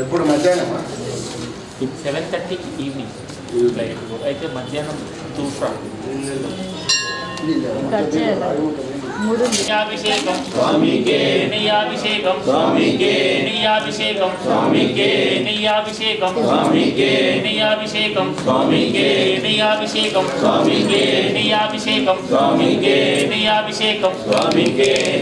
ఎప్పుడు మధ్యాహ్నమా? సెవెన్ థర్టీకి ఈవినింగ్ అయితే మధ్యాహ్నం తూఫా కట్ చేయాలి మూడు నెయ్యాభిషేకం స్వామికే నెయ్యాభిషేకం స్వామికే నెయ్యాభిషేకం స్వామికే నెయ్యాభిషేకం స్వామికే నెయ్యాభిషేకం స్వామికే నెయ్యాభిషేకం స్వామికే నెయ్యాభిషేకం స్వామికే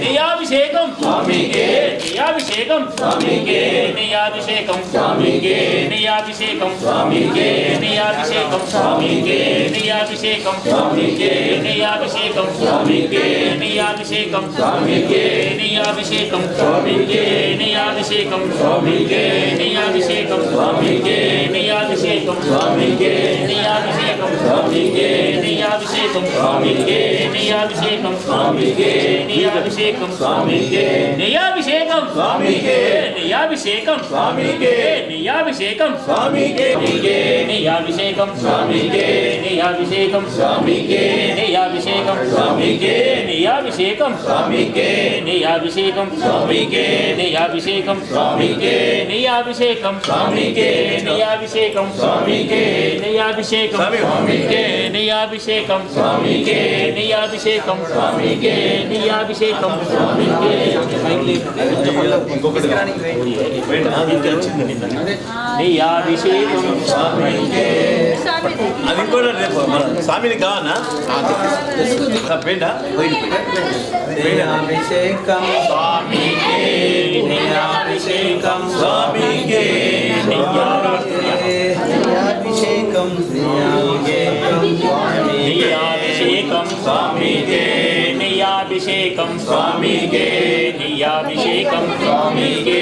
నెయ్యాభిషేకం స్వామికే నెయ్యాభిషేకం స్వామికే నెయ్యాభిషేకం స్వామికే నెయ్యాభిషేకం స్వామికే నెయ్యాభిషేకం స్వామికే నెయ్యాభిషేకం స్వామికే నెయ్యాభిషేకం స్వామికే నెయ్యాభిషేకం స్వామికే నెయ్యాభిషేకం స్వామికే నెయ్యాభిషేకం స్వామికే నెయ్యాభిషేకం స్వామికే నెయ్యాభిషేకం స్వామికే నెయ్యాభిషేకం స్వామికే నెయ్యాభిషేకం స్వామికే నెయ్యాభిషేకం స్వామికే నెయ్యాభిషేకం స్వామికే నెయ్యాభిషేకం స్వామికే నెయ్యాభిషేకం స్వామికే నెయ్యాభిషేకం స్వామికే నెయ్యాభిషేకం స్వామికే నెయ్యాభిషేకం స్వామికే నెయ్యాభిషేకం స్వామికే స్వామికే నెయ్యాభిషేకం స్వామికే నెయ్యాభిషేకం స్వామికే నెయ్యాభిషేకం స్వామికే నెయ్యాభిషేకం స్వామికే నెయ్యాభిషేకం స్వామికే నెయ్యాభిషేకం స్వామికే నెయ్యాభిషేకం స్వామికే నెయ్యాభిషేకం స్వామికే నెయ్యాభిషేకం స్వామికే నెయ్యాభిషేకం స్వామికే అది ఇంకోటి రేపు మన స్వామిని కావనా పెండా దేహాభిషేకం స్వామికే దేహాభిషేకం స్వామికే దేహాభిషేకం దేహాభిషేకం దేహాభిషేకం స్వామికే. నియాభిషేకం స్వామికే. నియాభిషేకం స్వామికే.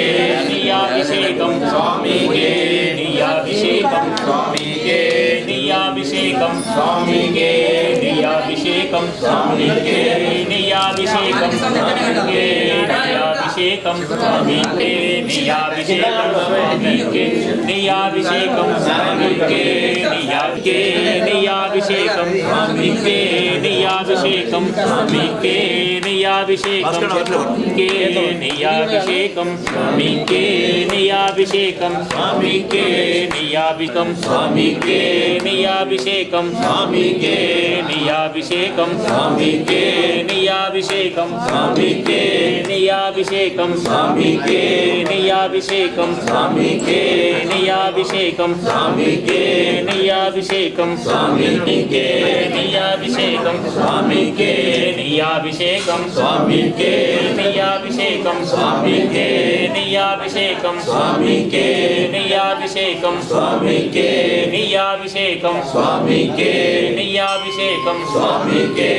నియాభిషేకం స్వామికే. నియాభిషేకం స్వామికే నియాభిషేకం స్వామికే. ஜாபிஷேகம் சாமி கேரி நியாபிஷேகம் சாமி கேரி నెయ్యాభిషేకం స్వామికే నెయ్యాభిషేకం స్వామికే నెయ్యాభిషేకం స్వామికే నెయ్యాభికే నెయ్యాభిషేకం స్వామికే నెయ్యాభిషేకం స్వామికే నెయ్యాభిషేకం స్వామికే నెయ్యాభిషేకం స్వామికే నెయ్యాభిషేకం స్వామికే నెయ్యాభికం స్వామికే నెయ్యాభిషేకం స్వామికే నెయ్యాభిషేకం స్వామికే నెయ్యాభిషేకం స్వామికే నెయ్యాభిషేకం స్వామికే నెయ్యాభిషేకం స్వామికే నెయ్యాభిషేకం స్వామికే నెయ్యాభిషేకం స్వామికే నెయ్యాభిషేకం స్వామికే నెయ్యాభిషేకం స్వామికే నెయ్యాభిషేకం స్వామికే నెయ్యాభిషేకం స్వామికే నెయ్యాభిషేకం స్వామికే నెయ్యాభిషేకం స్వామికే నెయ్యాభిషేకం స్వామికే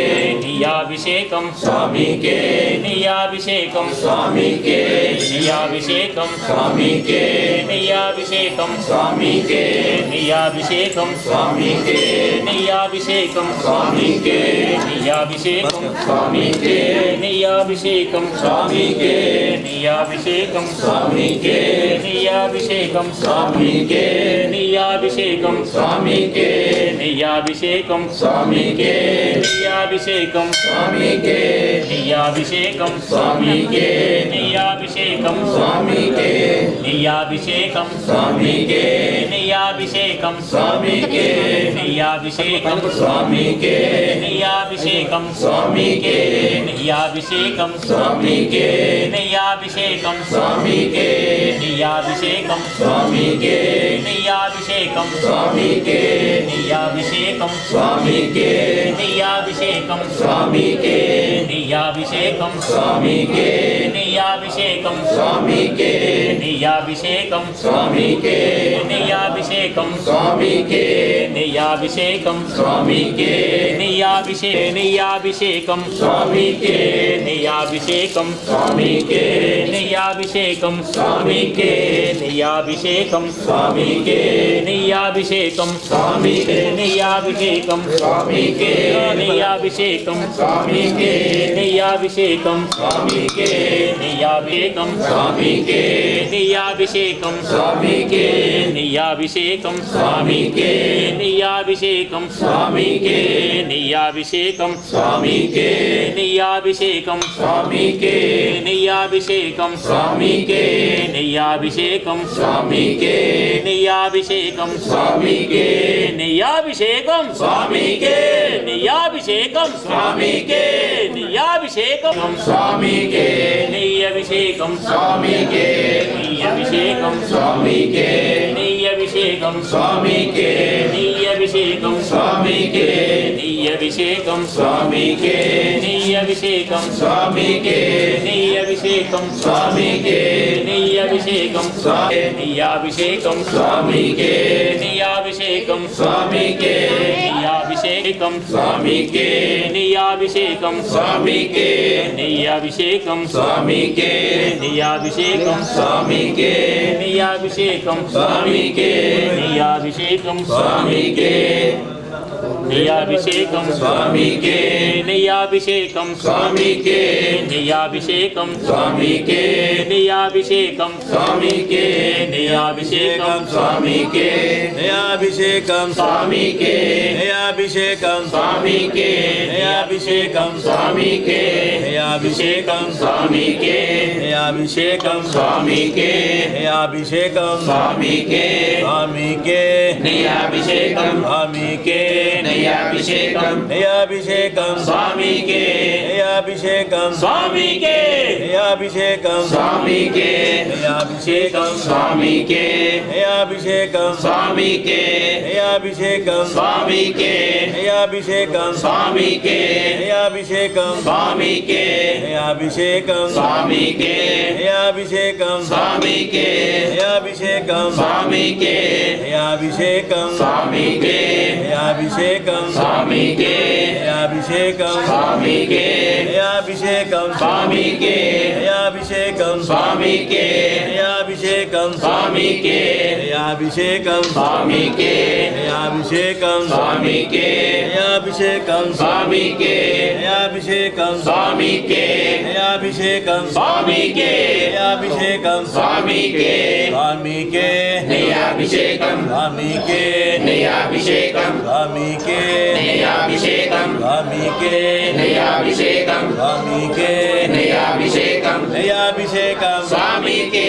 నెయ్యాభిషేకం స్వామికే నెయ్యాభిషేకం స్వామికే నెయ్యాభిషేకం స్వామికే నెయ్యాభిషేకం స్వామికే నెయ్యాభిషేకం స్వామికే నెయ్యాభిషేకం స్వామికే నెయ్యాభిషేకం స్వామికే నెయ్యాభిషేకం స్వామికే నెయ్యాభిషేకం స్వామికే నెయ్యాభిషేకం స్వామికే నెయ్యాభిషేకం స్వామికే నెయ్యాభిషేకం స్వామికే నెయ్యాభిషేకం స్వామికే నెయ్యాభిషేకం స్వామికే చైతన్యాభిషేకం స్వామికే. నెయ్యాభిషేకం స్వామికే నెయ్యాభిషేకం స్వామికే నెయ్యాభిషేకం స్వామికే నెయ్యాభిషేకం స్వామికే నెయ్యాభిషేకం స్వామికే నెయ్యాభిషేకం స్వామికే నెయ్యాభిషేకం స్వామికే నెయ్యాభిషేకం స్వామికే నెయ్యాభిషేకం స్వామికే నెయ్యాభిషేకం స్వామికే నెయ్యాభిషేకం స్వామికే నెయ్యాభిషేకం స్వామికే నెయ్యాభిషేకం స్వామికే నెయ్యాభిషేకం స్వామికే నెయ్యాభిషేకం స్వామికే నెయ్యాభిషే నెయ్యాభిషేకం స్వామికే నెయ్యాభిషేకం స్వామికే నెయ్యాభిషేకం స్వామికే నెయ్యాభిషేకం స్వామికే నెయ్యాభిషేకం స్వామికే నెయ్యాభిషేకం స్వామికే నెయ్యాభిషేకం స్వామికే నెయ్యాభిషేకం స్వామికే నెయ్యాభిషేకం స్వామికే நெய்யாபிஷேகம் சுவாமிக்கே நெய்யாபிஷேகம் சுவாமிக்கே நெய்யாபிஷேகம் சுவாமிக்கே நெய்யாபிஷேகம் சுவாமிக்கே நெய்யாபிஷேகம் சுவாமிக்கே நெய்யாபிஷேகம் சுவாமிக்கே நெய்யாபிஷேகம் சுவாமிக்கே నెయ్యాభిషేకం స్వామికే. నెయ్యాభిషేకం స్వామికే. నెయ్యాభిషేకం స్వామికే. నెయ్యాభిషేకం స్వామికే. నెయ్యాభిషేకం స్వామికే. నెయ్యభిషేకం స్వామికే. నెయ్యభిషేకం நெய்யபிஷேகம் சுவாமிக்கே நெய்யபிஷேகம் சுவாமிக்கே நெய்யபிஷேகம் சுவாமிக்கே நெய்யபிஷேகம் சுவாமிக்கே நெய்யபிஷேகம் சுவாமிக்கே நெய்யபிஷேகம் சுவாமி நெய்யாபிஷேகம் சுவாமிக்கே நெய்யாபிஷேகம் சுவாமிக்கே நெய்யா నియాభిషేకం స్వామికే. నియాభిషేకం. స్వామికే. నియాభిషేకం. స్వామికే. నియాభిషేకం. స్వామికే. నియాభిషేకం. స్వామికే. నియాభిషేకం. స్వామికే. నెయ్యాభిషేకం స్వామికే నెయ్యాభిషేకం స్వామికే నెయ్యాభిషేకం స్వామికే నెయ్యాభిషేకం స్వామికే నెయ్యాభిషేకం స్వామికే నయాభిషేకం స్వామికే నయాభిషేకం స్వామికే నయాభిషేకం స్వామికే నయాభిషేకం స్వామికే నయాభిషేకం స్వామికే నయాభిషేకం స్వామికే స్వామికే నెయ్యాభిషేకం స్వామికే నెయ్యాభిషేకం నయాభిషేకం స్వామికే నయాభిషేకం స్వామికే నయాభిషేకం స్వామికే నయాభిషేకం స్వామికే నయాభిషేకం స్వామికే నయాభిషేకం స్వామికే నయాభిషేకం స్వామికే నయాభిషేకం స్వామికే నయాభిషేకం స్వామికే నయాభిషేకం స్వామికే నయాభిషేకం స్వామికే నయాభిషేకం అభిషేకం. స్వామికే. అభిషేకం. స్వామికే. అభిషేకం. స్వామికే. అభిషేకం. స్వామికే. అభిషేకం. స్వామికే. అభిషేకం స్వామికే అభిషేకం స్వామికే అభిషేకం స్వామికే అభిషేకం స్వామికే అభిషేకం స్వామికే అభిషేకం స్వామికే అభిషేకం స్వామికే స్వామికే అభిషేకం స్వామికే అభిషేకం స్వామికే అభిషేకం స్వామికే అభిషేకం స్వామికే అభిషేకం అభిషేకం స్వామికే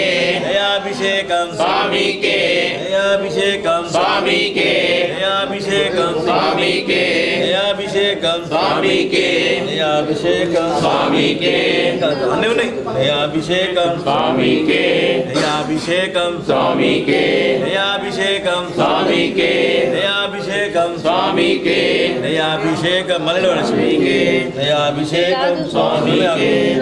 జయాభిషేకం స్వామికే. జయాభిషేకం స్వామికే. జయాభిషేకం స్వామికే. జయాభిషేకం స్వామికే. జయాభిషేకం స్వామికే. ఉన్నాయి. జయాభిషేకం స్వామికే. జయాభిషేకం స్వామికే. జయాభిషేకం స్వామికే. జయాభిషేకం స్వామికే. జయాభిషేకం మళ్ళీ స్వామికే. జయాభిషేకం స్వామికే.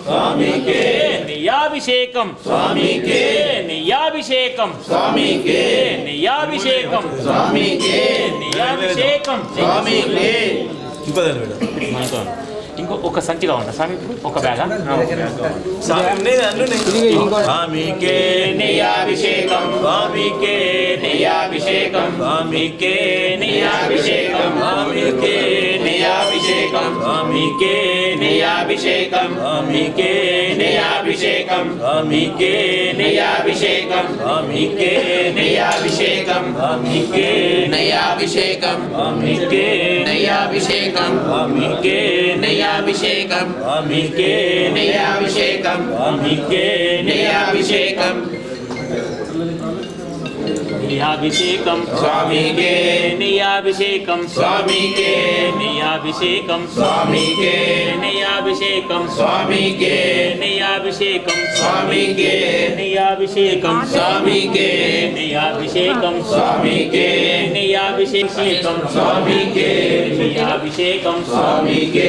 స్వామికే. నియాభిషేకం. స్వామికే. నియాభిషేకం. స్వామికే. నియాభిషేకం. స్వామికే. నియాభిషేకం. స్వామికే. ఇంకో ఒక సంచి కావాలండి స్వామి ఒక బ్యాగ్? స్వామికే నియాభిషేకం. స్వామికే నియాభిషేకం. స్వామికే నియాభిషేకం. స్వామికే నియాభిషేకం. స్వామికే నెయ్యాభిషేకం స్వామికే నెయ్యాభిషేకం స్వామికే నెయ్యాభిషేకం స్వామికే నెయ్యాభిషేకం స్వామికే నెయ్యాభిషేకం స్వామికే నెయ్యాభిషేకం స్వామికే నెయ్యాభిషేకం స్వామికే నెయ్యాభిషేకం స్వామికే నెయ్యాభిషేకం نییابیشیکم سومی گے نییابیشیکم سومی گے نییابیشیکم سومی گے نییابیشیکم నెయ్యాభిషేకం స్వామికే నెయ్యాభిషేకం స్వామికే నెయ్యాభిషేకం స్వామికే నెయ్యాభిషేకం స్వామికే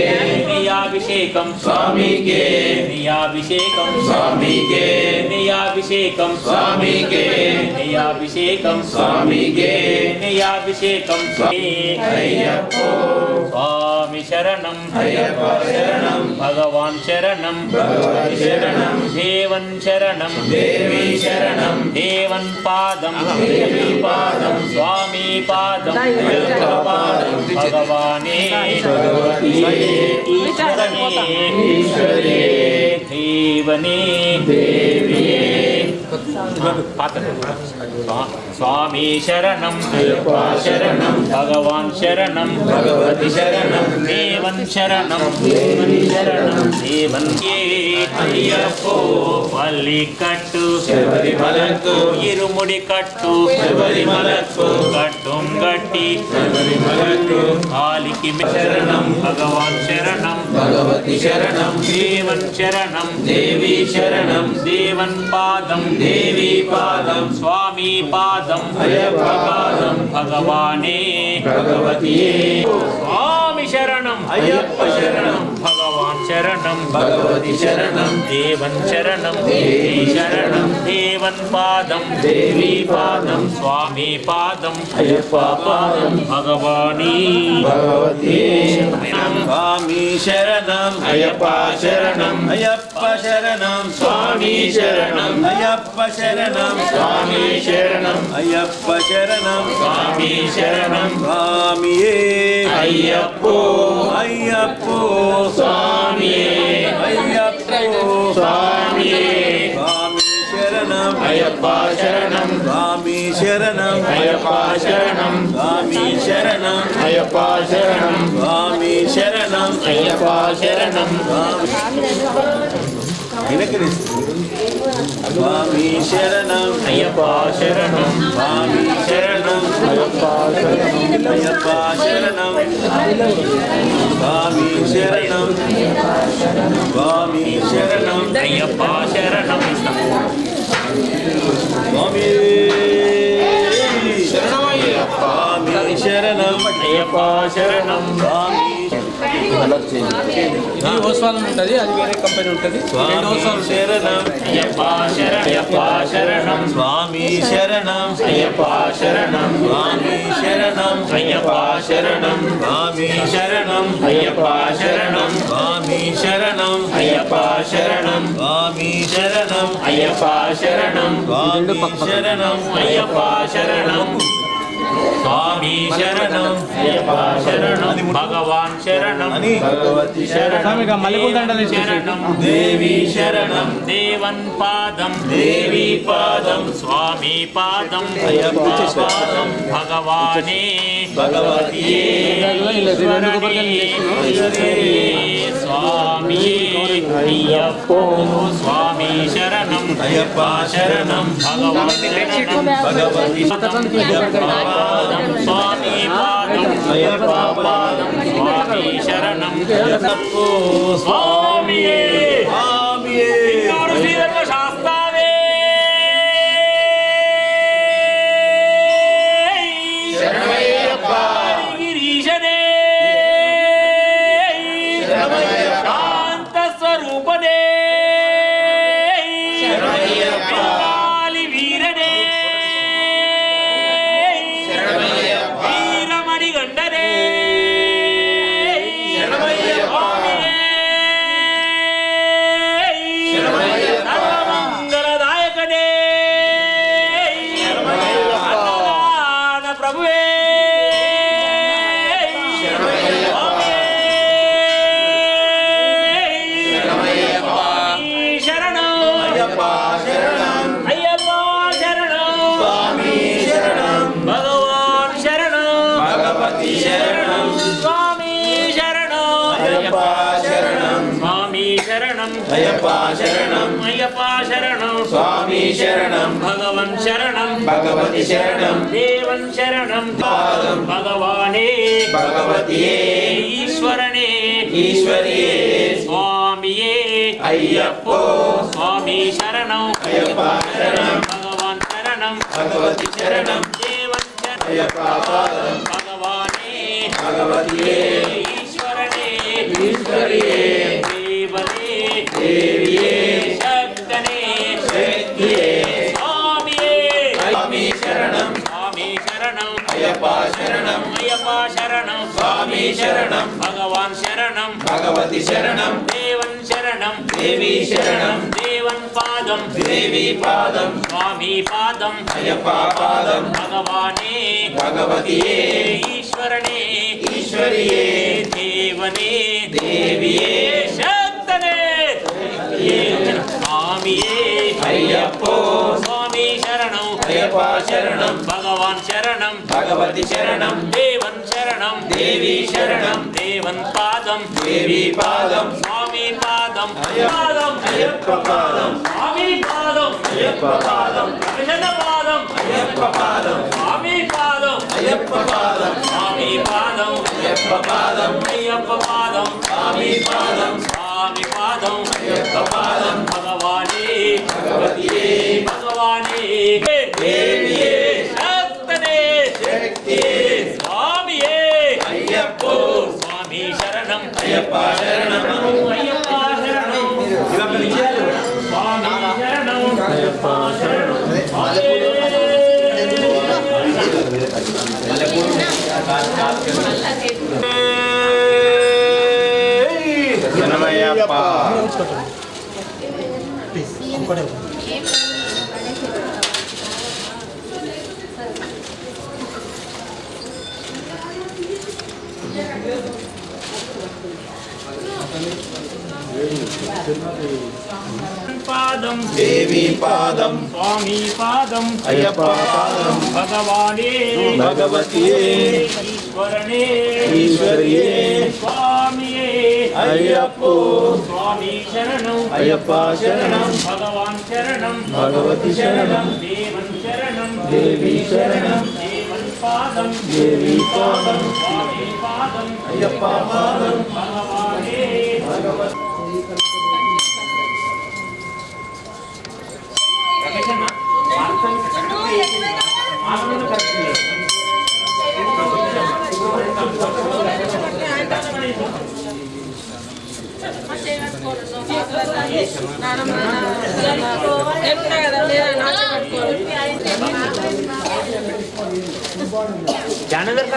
నెయ్యాభిషేకం స్వామికే నెయ్యాభిషేకం స్వామికే నెయ్యాభిషేకం స్వామికే నెయ్యాభిషేకం స్వామికే నెయ్యాభిషేకం స్వామి అయ్యప్పో சரணம். சரணம். பகவான் சரணம். சரணம். தேவன் சரணம். தேவி சரணம். தேவன் பாதம். தேவி பாதம். சுவாமி பாதம். பகவானே. தேவனே. தேவியே. స్వామి శరణం శరణం భగవాన్ శరణం భగవతి శరణం దేవన్ శరణం శరణం దేవన్ అయ్యప్పో పల్లి కట్టు శబరిమలకు ఇరుముడి కట్టు శబరిమలకు కట్టుం గట్టి శబరిమలకు కాలికి శరణం భగవాన్ శరణం భగవతి శరణం దేవన్ శరణం దేవి శరణం దేవన్ పాదం దేవి పాదం స్వామి పాదం అయ్యప్ప పాదం భగవానే భగవతి స్వామి శరణం అయ్యప్ప శరణం భగవ சரணம் பகவதி சரணம் தேவன் சரணம் தேவி சரணம் தேவன் பாதம் தேவி பாதம் சுவாமி பாதம் ஐயப்பா பாதம் பகவானி பகவதி சுவாமி சரணம் ஐயப்பா சரணம் ஐயப்ப சரணம் சுவாமி சரணம் ஐயப்ப சரணம் சுவாமி சரணம் ஐயப்ப சரணம் சுவாமி சரணம் சுவாமியே ஐயப்போ ஐயப்போ சுவாமி சுவாமியே சுவாமி சரணம். ஐயப்பா சரணம். சுவாமி சரணம். ஐயப்பா சரணம். சுவாமி சரணம். ஐயப்பா சரணம். சுவாமி சரணம். ஐயப்பா சரணம். சுவாமி எனக்கு சுவாமி சரணம் ஐயப்பா சரணம் சுவாமி சரணம் ஐயப்பா சரணம் ஐயப்பா சரணம் சுவாமி சரணம் சுவாமி சரணம் ஐயப்பா சரணம் சுவாமி சரணம் ஐயப்பா சரணம் சுவாமி ఈ ఓస్వాలం ఉంటుంది అది వేరే కంపెనీ ఉంటుంది. రెండు ఓస్వాలు శరణం అయ్యప్ప శరణం. అయ్యప్ప శరణం. స్వామి శరణం అయ్యప్ప శరణం. స్వామి శరణం అయ్యప్ప శరణం. స్వామి శరణం అయ్యప్ప శరణం. స్వామి శరణం. అయ్యప్ప శరణం. స్వామి శరణం. అయ్యప్ప శరణం. స్వామి శరణం. అయ్యప్ప శరణం. స్వామి శరణం శరణం భగవాన్ శరణం భగవతి శరణం శరణం దేవి శరణం దేవన్ పాదం దేవి పాదం స్వామి పాదం పాదం భగవానే భగవతియే స్వామి అయ్యప్పో స్వామి శరణం అయ్యప్ప శరణం భగవాన్ స్వామి స్వామి శరణం అయ్యప్పో சரணம். ஐயப்பா சரணம். சுவாமி சரணம். பகவன் சரணம். பகவதி சரணம். தேவன் சரணம். பாதம். பகவானே. பகவதியே. ஈஸ்வரனே. ஈஸ்வரியே. சுவாமியே. ஐயப்போ. சுவாமி சரணம். ஐயப்பா சரணம். பகவான் சரணம். பகவதி சரணம். தேவன் சரணம். ஐயப்பா பாதம். சரணம். பகவான் சரணம். பகவதி சரணம். தேவன் சரணம். தேவி சரணம். தேவன் பாதம். தேவி பாதம். சுவாமி பாதம். ஐயப்பா பாதம். பகவானே. பகவதியே. ஈஸ்வரனே. ஈஸ்வரியே. தேவனே. தேவியே. சக்தனே. சுவாமியே. ஐயப்போ. சுவாமி தேவா சரணம் பகவான் சரணம் பகவதி சரணம் தேவன் சரணம் தேவி சரணம் தேவன் பாதம் தேவி பாதம் சுவாமி பாதம் பாதம் ஐயப்ப பாதம் சுவாமி பாதம் ஐயப்ப பாதம் கிருஷ்ண பாதம் ஐயப்ப பாதம் சுவாமி பாதம் ஐயப்ப பாதம் சுவாமி பாதம் ஐயப்ப பாதம் ஐயப்ப பாதம் சுவாமி பாதம் சுவாமி பாதம் ஐயப்ப பாதம் பகவானே பகவதியே பகவானே. தேவியே சக்தனே சக்தியே சுவாமியே. ஐயப்போ. சுவாமி சரணம். ஐயப்பா சரணம். ஐயப்பா சரணம். சுவாமி. சரணம் ஐயப்பா. சரணம் ஜனமயப்பா Please, பாதம் தேவி பாதம். சுவாமி பாதம். ஐயப்பா பாதம். பகவானே. பகவதியே. ஈஸ்வரனே. ஈஸ்வரியே. சுவாமியே. ஐயப்போ. சுவாமி சரணம். ஐயப்பா சரணம். பகவான் சரணம். பகவதி சரணம். தேவன் சரணம். தேவி சரணம். பாதம். தேவி பாதம். சுவாமி பாதம். ஐயப்பா பாதம். பகவான்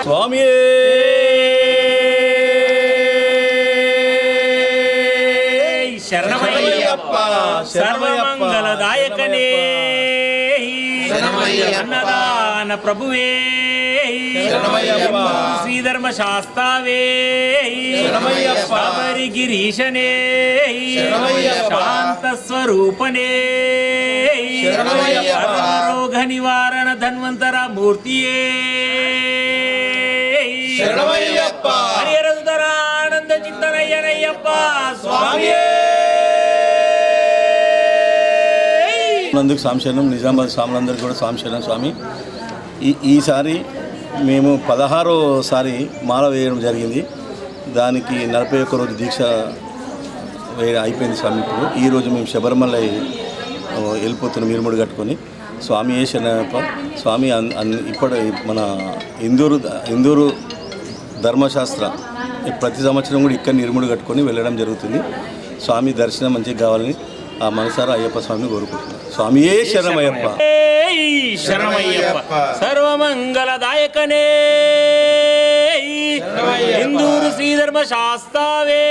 స్వామి సర్వమంగళదాయకనే. అన్నదాన ప్రభువే. శ్రీధర్మ శాస్తావే. శబరి గిరీశనే. శాంత స్వరూపనే. రోగ నివారణ ధన్వంతర మూర్తియే ఆనంద చింతనయ్యనయ్యప్ప స్వామి నందుకు సాంశరణం నిజామాబాద్ స్వాములందరికీ కూడా సాంశరణం స్వామి. ఈ ఈసారి మేము పదహారోసారి మాల వేయడం జరిగింది. దానికి నలభై ఒక్క రోజు దీక్ష వేయ అయిపోయింది స్వామి ఇప్పుడు. ఈరోజు మేము శబరిమల వెళ్ళిపోతున్న వెళ్ళిపోతున్నాం ఇరుముడు కట్టుకొని. స్వామి ఏ శరణప్ప? స్వామి అన్ ఇప్పుడు మన ఇందూరు ఇందూరు ధర్మశాస్త్ర ప్రతి సంవత్సరం కూడా ఇక్కడ నిర్ముడు కట్టుకొని వెళ్ళడం జరుగుతుంది. స్వామి దర్శనం మంచిగా కావాలని ఆ మనసారా అయ్యప్ప స్వామిని కోరుకుంటున్నాను స్వామియే శరణమయ్యప్ప. శరణమయ్యప్ప. సర్వమంగళదాయకనే. ఇందూరు శ్రీధర్మ శాస్తావే